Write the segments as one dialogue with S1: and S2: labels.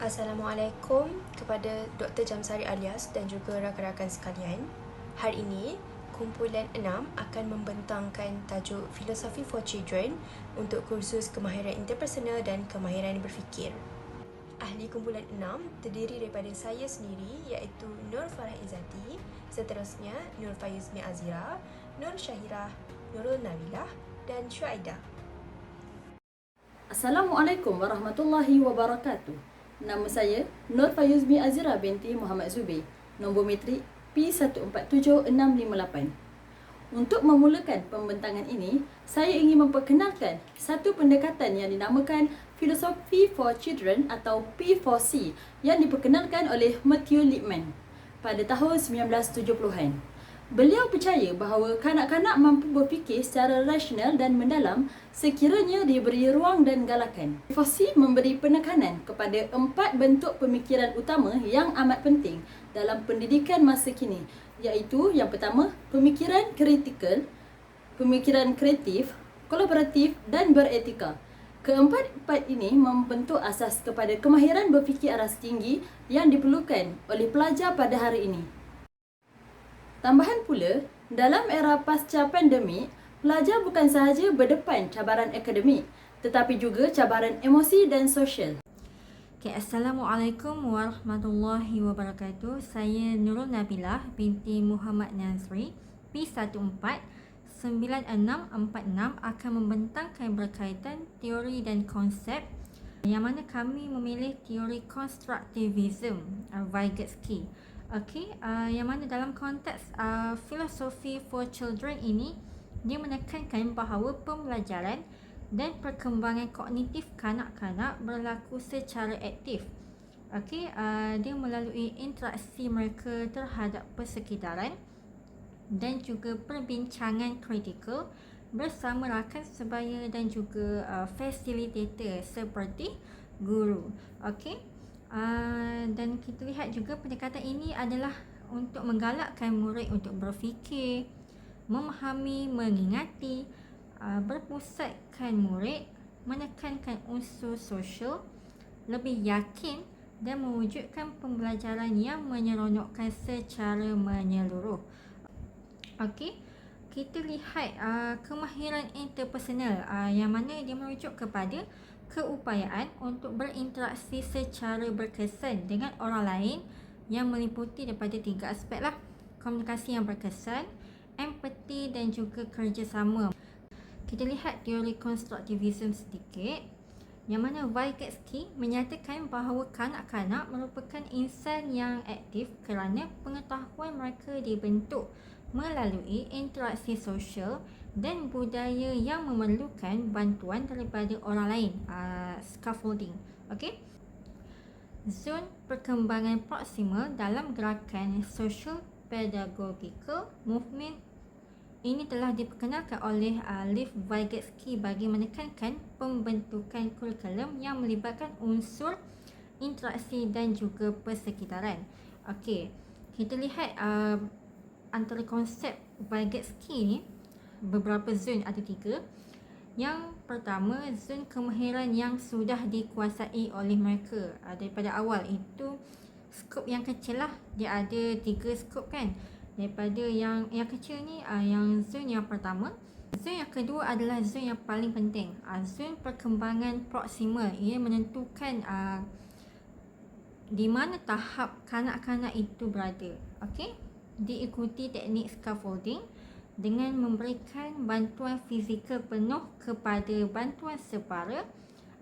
S1: Assalamualaikum kepada Dr. Jamsari Alias dan juga rakan-rakan sekalian. Hari ini, kumpulan 6 akan membentangkan tajuk Filosofi for Children untuk kursus kemahiran interpersonal dan kemahiran berfikir. Ahli kumpulan 6 terdiri daripada saya sendiri iaitu Nur Farah Izzati, seterusnya Nur Fayuzmi Azira, Nur Syahirah, Nurul Nabilah dan Syuaidah.
S2: Assalamualaikum warahmatullahi wabarakatuh. Nama saya Nur Fayuzmi Azira binti Muhammad Zubi. Nombor metrik P147658. Untuk memulakan pembentangan ini, saya ingin memperkenalkan satu pendekatan yang dinamakan Philosophy for Children atau P4C yang diperkenalkan oleh Matthew Lipman pada tahun 1970-an. Beliau percaya bahawa kanak-kanak mampu berfikir secara rasional dan mendalam sekiranya diberi ruang dan galakan. Fosi memberi penekanan kepada empat bentuk pemikiran utama yang amat penting dalam pendidikan masa kini iaitu yang pertama, pemikiran kritikal, pemikiran kreatif, kolaboratif dan beretika. Keempat-empat ini membentuk asas kepada kemahiran berfikir aras tinggi yang diperlukan oleh pelajar pada hari ini. Tambahan pula, dalam era pasca pandemik, pelajar bukan sahaja berdepan cabaran akademik, tetapi juga cabaran emosi dan sosial.
S3: Okay, Assalamualaikum warahmatullahi wabarakatuh. Saya Nurul Nabilah binti Muhammad Nazri, P14 9646 akan membentangkan berkaitan teori dan konsep yang mana kami memilih teori constructivism, uh, Vygotsky. Okey, uh, yang mana dalam konteks uh, filosofi for children ini dia menekankan bahawa pembelajaran dan perkembangan kognitif kanak-kanak berlaku secara aktif. Okey, uh, dia melalui interaksi mereka terhadap persekitaran dan juga perbincangan kritikal bersama rakan sebaya dan juga uh, facilitator seperti guru. Okey. Uh, dan kita lihat juga pendekatan ini adalah untuk menggalakkan murid untuk berfikir, memahami, mengingati, uh, berpusatkan murid, menekankan unsur sosial, lebih yakin dan mewujudkan pembelajaran yang menyeronokkan secara menyeluruh. Okey, kita lihat uh, kemahiran interpersonal uh, yang mana dia merujuk kepada keupayaan untuk berinteraksi secara berkesan dengan orang lain yang meliputi daripada tiga aspek lah komunikasi yang berkesan, empati dan juga kerjasama. Kita lihat teori konstruktivisme sedikit yang mana Vygotsky menyatakan bahawa kanak-kanak merupakan insan yang aktif kerana pengetahuan mereka dibentuk melalui interaksi sosial dan budaya yang memerlukan bantuan daripada orang lain uh, scaffolding. Okey zon perkembangan proksimal dalam gerakan social pedagogical movement. Ini telah diperkenalkan oleh uh, Lev Vygotsky bagi menekankan pembentukan kurikulum yang melibatkan unsur interaksi dan juga persekitaran. Okey, kita lihat uh, antara konsep Vygotsky ni beberapa zon ada tiga. Yang pertama, zon kemahiran yang sudah dikuasai oleh mereka uh, daripada awal. Itu skop yang kecil lah. Dia ada tiga skop kan. Daripada yang yang kecil ni, uh, yang zon yang pertama. Zon yang kedua adalah zon yang paling penting. Uh, zon perkembangan proksimal. Ia menentukan uh, di mana tahap kanak-kanak itu berada. Okay? Diikuti teknik scaffolding dengan memberikan bantuan fizikal penuh kepada bantuan separa,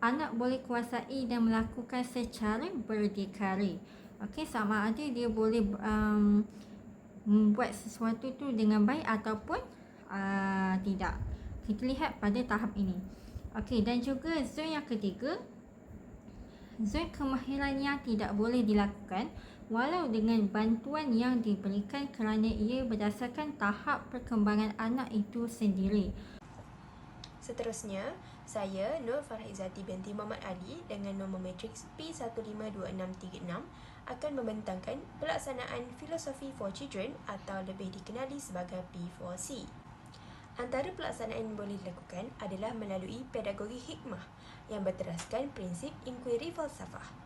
S3: anak boleh kuasai dan melakukan secara berdikari. Okey, sama ada dia boleh um, membuat sesuatu tu dengan baik ataupun uh, tidak. Kita lihat pada tahap ini. Okey, dan juga zon yang ketiga, zon kemahiran yang tidak boleh dilakukan walau dengan bantuan yang diberikan kerana ia berdasarkan tahap perkembangan anak itu sendiri.
S1: Seterusnya, saya Nur Farah Izzati binti Muhammad Ali dengan nombor matriks P152636 akan membentangkan pelaksanaan filosofi for children atau lebih dikenali sebagai P4C. Antara pelaksanaan yang boleh dilakukan adalah melalui pedagogi hikmah yang berteraskan prinsip inquiry falsafah.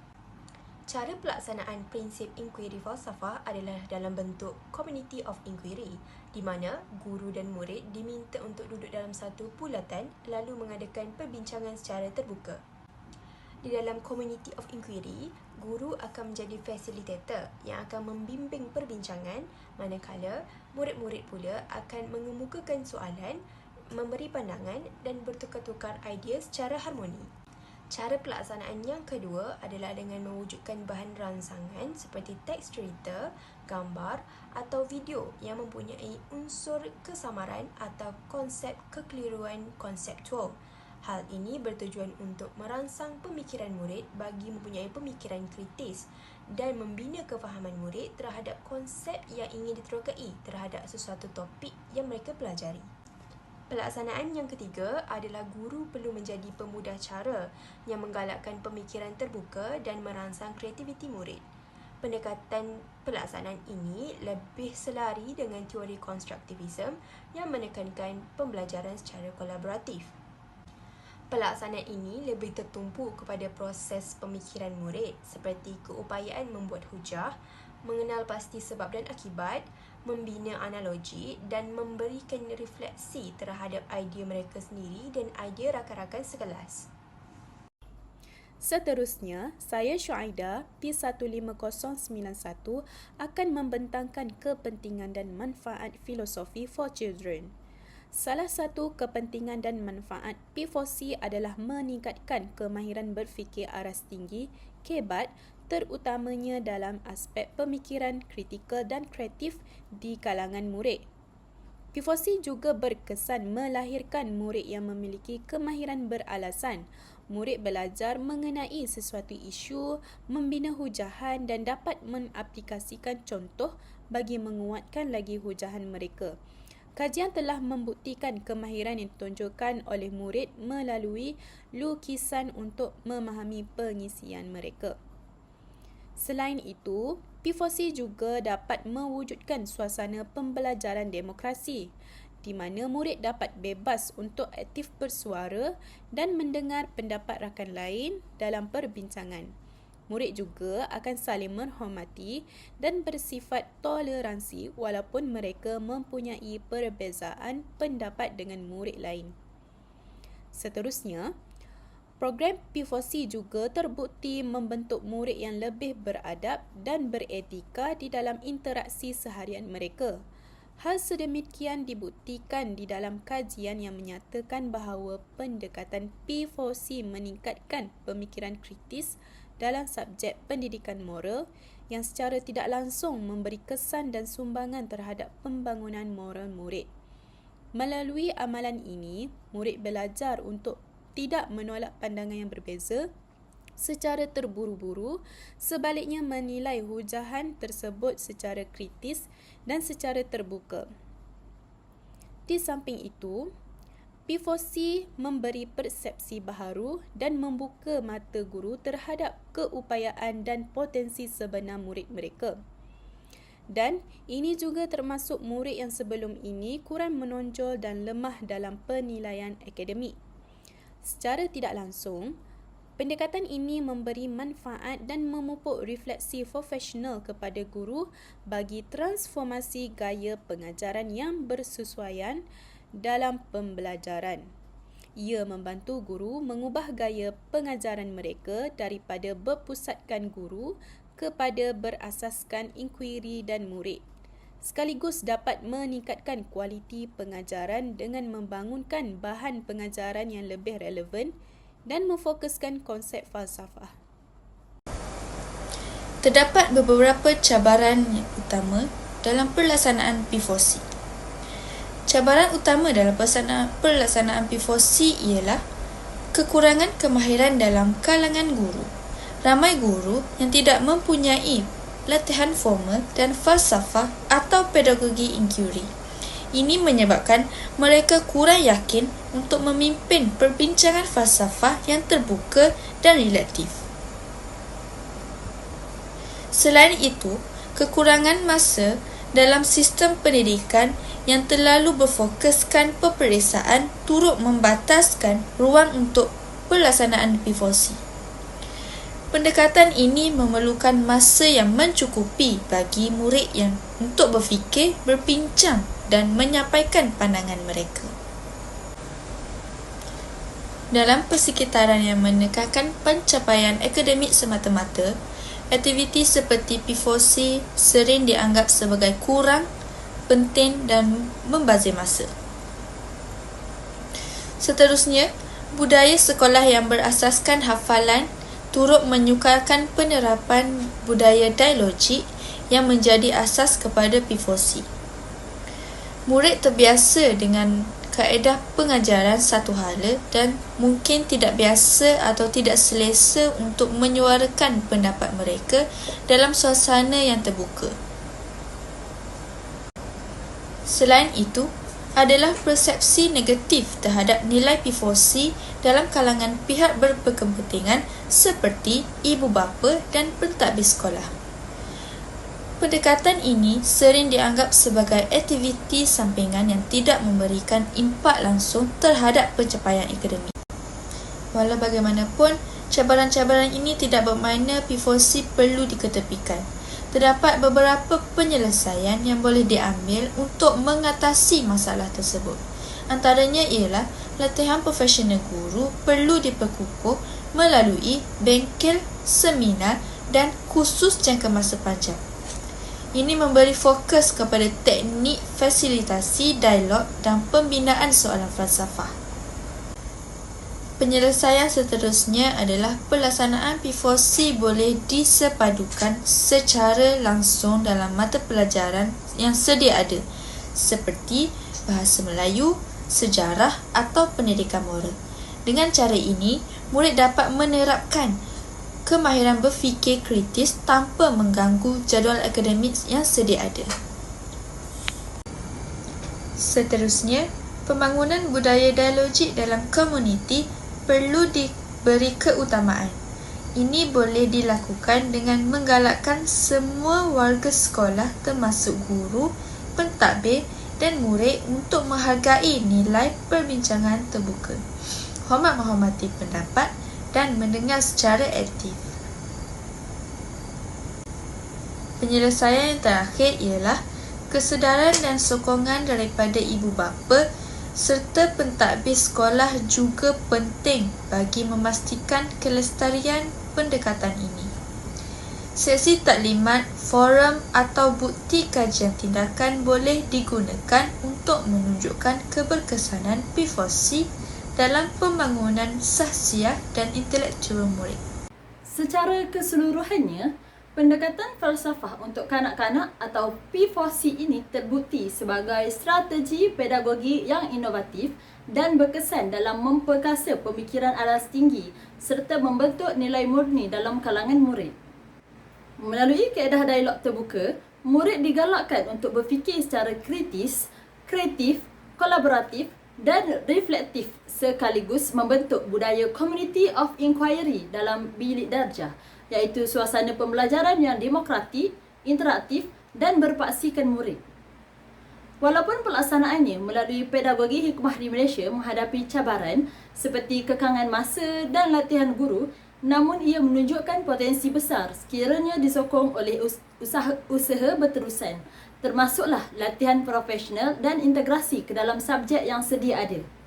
S1: Cara pelaksanaan prinsip inquiry falsafah adalah dalam bentuk community of inquiry di mana guru dan murid diminta untuk duduk dalam satu pulatan lalu mengadakan perbincangan secara terbuka. Di dalam community of inquiry, guru akan menjadi facilitator yang akan membimbing perbincangan manakala murid-murid pula akan mengemukakan soalan, memberi pandangan dan bertukar-tukar idea secara harmoni. Cara pelaksanaan yang kedua adalah dengan mewujudkan bahan rangsangan seperti teks cerita, gambar atau video yang mempunyai unsur kesamaran atau konsep kekeliruan konseptual. Hal ini bertujuan untuk merangsang pemikiran murid bagi mempunyai pemikiran kritis dan membina kefahaman murid terhadap konsep yang ingin diterokai terhadap sesuatu topik yang mereka pelajari. Pelaksanaan yang ketiga adalah guru perlu menjadi pemudah cara yang menggalakkan pemikiran terbuka dan merangsang kreativiti murid. Pendekatan pelaksanaan ini lebih selari dengan teori konstruktivism yang menekankan pembelajaran secara kolaboratif. Pelaksanaan ini lebih tertumpu kepada proses pemikiran murid seperti keupayaan membuat hujah, mengenal pasti sebab dan akibat, membina analogi dan memberikan refleksi terhadap idea mereka sendiri dan idea rakan-rakan sekelas.
S4: Seterusnya, saya Syuaida P15091 akan membentangkan kepentingan dan manfaat filosofi for children. Salah satu kepentingan dan manfaat P4C adalah meningkatkan kemahiran berfikir aras tinggi, kebat terutamanya dalam aspek pemikiran kritikal dan kreatif di kalangan murid. Pifosi juga berkesan melahirkan murid yang memiliki kemahiran beralasan. Murid belajar mengenai sesuatu isu, membina hujahan dan dapat mengaplikasikan contoh bagi menguatkan lagi hujahan mereka. Kajian telah membuktikan kemahiran yang ditunjukkan oleh murid melalui lukisan untuk memahami pengisian mereka. Selain itu, P4C juga dapat mewujudkan suasana pembelajaran demokrasi di mana murid dapat bebas untuk aktif bersuara dan mendengar pendapat rakan lain dalam perbincangan. Murid juga akan saling menghormati dan bersifat toleransi walaupun mereka mempunyai perbezaan pendapat dengan murid lain. Seterusnya, Program P4C juga terbukti membentuk murid yang lebih beradab dan beretika di dalam interaksi seharian mereka. Hal sedemikian dibuktikan di dalam kajian yang menyatakan bahawa pendekatan P4C meningkatkan pemikiran kritis dalam subjek pendidikan moral yang secara tidak langsung memberi kesan dan sumbangan terhadap pembangunan moral murid. Melalui amalan ini, murid belajar untuk tidak menolak pandangan yang berbeza secara terburu-buru, sebaliknya menilai hujahan tersebut secara kritis dan secara terbuka. Di samping itu, P4C memberi persepsi baharu dan membuka mata guru terhadap keupayaan dan potensi sebenar murid mereka. Dan ini juga termasuk murid yang sebelum ini kurang menonjol dan lemah dalam penilaian akademik. Secara tidak langsung, pendekatan ini memberi manfaat dan memupuk refleksi profesional kepada guru bagi transformasi gaya pengajaran yang bersesuaian dalam pembelajaran. Ia membantu guru mengubah gaya pengajaran mereka daripada berpusatkan guru kepada berasaskan inkuiri dan murid sekaligus dapat meningkatkan kualiti pengajaran dengan membangunkan bahan pengajaran yang lebih relevan dan memfokuskan konsep falsafah.
S5: Terdapat beberapa cabaran utama dalam pelaksanaan P4C. Cabaran utama dalam pelaksanaan P4C ialah kekurangan kemahiran dalam kalangan guru. Ramai guru yang tidak mempunyai latihan formal dan falsafah atau pedagogi inquiry. Ini menyebabkan mereka kurang yakin untuk memimpin perbincangan falsafah yang terbuka dan relatif. Selain itu, kekurangan masa dalam sistem pendidikan yang terlalu berfokuskan peperiksaan turut membataskan ruang untuk pelaksanaan P4C. Pendekatan ini memerlukan masa yang mencukupi bagi murid yang untuk berfikir, berbincang dan menyampaikan pandangan mereka. Dalam persekitaran yang menekankan pencapaian akademik semata-mata, aktiviti seperti P4C sering dianggap sebagai kurang, penting dan membazir masa. Seterusnya, budaya sekolah yang berasaskan hafalan turut menyukarkan penerapan budaya dialogik yang menjadi asas kepada P4C. Murid terbiasa dengan kaedah pengajaran satu hala dan mungkin tidak biasa atau tidak selesa untuk menyuarakan pendapat mereka dalam suasana yang terbuka. Selain itu, adalah persepsi negatif terhadap nilai P4C dalam kalangan pihak berkepentingan seperti ibu bapa dan pentadbir sekolah. Pendekatan ini sering dianggap sebagai aktiviti sampingan yang tidak memberikan impak langsung terhadap pencapaian akademik. Walau bagaimanapun, cabaran-cabaran ini tidak bermakna P4C perlu diketepikan. Terdapat beberapa penyelesaian yang boleh diambil untuk mengatasi masalah tersebut. Antaranya ialah latihan profesional guru perlu diperkukuh melalui bengkel, seminar dan kursus jangka masa panjang. Ini memberi fokus kepada teknik fasilitasi dialog dan pembinaan soalan falsafah. Penyelesaian seterusnya adalah pelaksanaan P4C boleh disepadukan secara langsung dalam mata pelajaran yang sedia ada seperti bahasa Melayu, sejarah atau pendidikan moral. Dengan cara ini, murid dapat menerapkan kemahiran berfikir kritis tanpa mengganggu jadual akademik yang sedia ada. Seterusnya, pembangunan budaya dialogik dalam komuniti perlu diberi keutamaan. Ini boleh dilakukan dengan menggalakkan semua warga sekolah termasuk guru, pentadbir dan murid untuk menghargai nilai perbincangan terbuka. Hormat menghormati pendapat dan mendengar secara aktif. Penyelesaian yang terakhir ialah kesedaran dan sokongan daripada ibu bapa serta pentadbir sekolah juga penting bagi memastikan kelestarian pendekatan ini. Sesi taklimat, forum atau bukti kajian tindakan boleh digunakan untuk menunjukkan keberkesanan P4C dalam pembangunan sahsiah dan intelektual murid.
S2: Secara keseluruhannya, pendekatan falsafah untuk kanak-kanak atau P4C ini terbukti sebagai strategi pedagogi yang inovatif dan berkesan dalam memperkasa pemikiran alas tinggi serta membentuk nilai murni dalam kalangan murid. Melalui keadaan dialog terbuka, murid digalakkan untuk berfikir secara kritis, kreatif, kolaboratif dan reflektif sekaligus membentuk budaya community of inquiry dalam bilik darjah iaitu suasana pembelajaran yang demokratik, interaktif dan berpaksikan murid. Walaupun pelaksanaannya melalui pedagogi hikmah di Malaysia menghadapi cabaran seperti kekangan masa dan latihan guru, namun ia menunjukkan potensi besar sekiranya disokong oleh usaha, usaha berterusan termasuklah latihan profesional dan integrasi ke dalam subjek yang sedia ada.